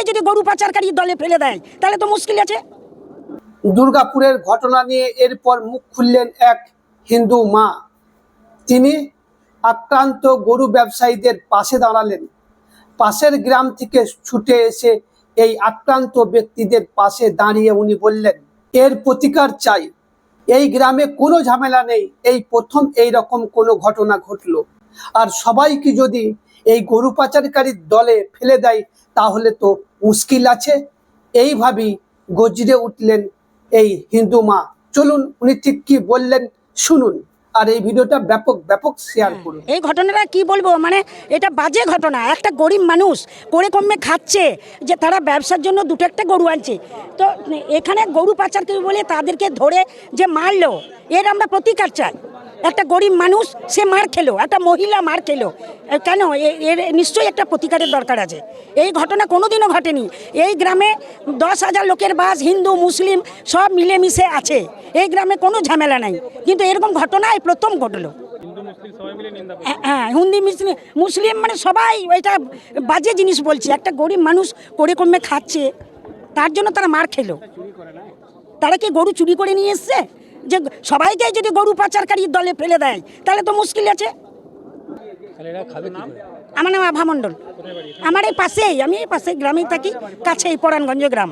সবাইকে যদি গরু পাচারকারী দলে ফেলে দেয়, তাহলে তো মুশকিল আছে। দুর্গাপুরের ঘটনা নিয়ে এরপর মুখ খুললেন এক হিন্দু মা। তিনি আক্রান্ত গরু ব্যবসায়ীদের পাশে দাঁড়ালেন। পাশের গ্রাম থেকে ছুটে এসে এই আক্রান্ত ব্যক্তিদের পাশে দাঁড়িয়ে উনি বললেন, এর প্রতিকার চাই। এই গ্রামে কোনো ঝামেলা নেই। এই প্রথম এই রকম কোনো ঘটনা ঘটলো। আর সবাইকে যদি এই গরু পাচারকারীর দলে ফেলে দেয় তাহলে তো মুশকিল আছে। এইভাবেই গজরে উঠলেন এই হিন্দু মা। চলুন উনি ঠিক কি বললেন শুনুন আর এই ভিডিওটা ব্যাপক ব্যাপক শেয়ার করুন। এই ঘটনাটা কি বলব? মানে এটা বাজে ঘটনা। একটা গরিব মানুষ করে কমে খাচ্ছে যে তারা ব্যবসার জন্য দুটো একটা গরু আনছে। তো এখানে গরু পাচারকারী বলে তাদেরকে ধরে যে মারলো এর আমরা প্রতিকার চাই। একটা গরিব মানুষ সে মার খেলো একটা মহিলা মার খেলো। কেন? এ- এর নিশ্চয়ই একটা প্রতিকারের দরকার আছে। এই ঘটনা কোনোদিনও ঘটেনি। এই গ্রামে দশ হাজার লোকের বাস হিন্দু মুসলিম সব মিলেমিশে আছে। এই গ্রামে কোনো ঝামেলা নাই। কিন্তু এরকম ঘটনা এই প্রথম ঘটলো। হ্যাঁ, হ্যাঁ হিন্দি মুসলিম মুসলিম মানে সবাই এটা বাজে জিনিস বলছে। একটা গরিব মানুষ করে কমে খাচ্ছে তার জন্য তারা মার খেলো। তারা কি গরু চুরি করে নিয়ে এসছে? যে সবাইকে যদি গরু পাচারকারী দলে ফেলে দেয়, তাহলে তো মুশকিল আছে। আমার নাম আভা মণ্ডল। আমার এই পাশেই, আমি এই পাশে গ্রামেই থাকি, কাছেই পরাণগঞ্জ গ্রাম।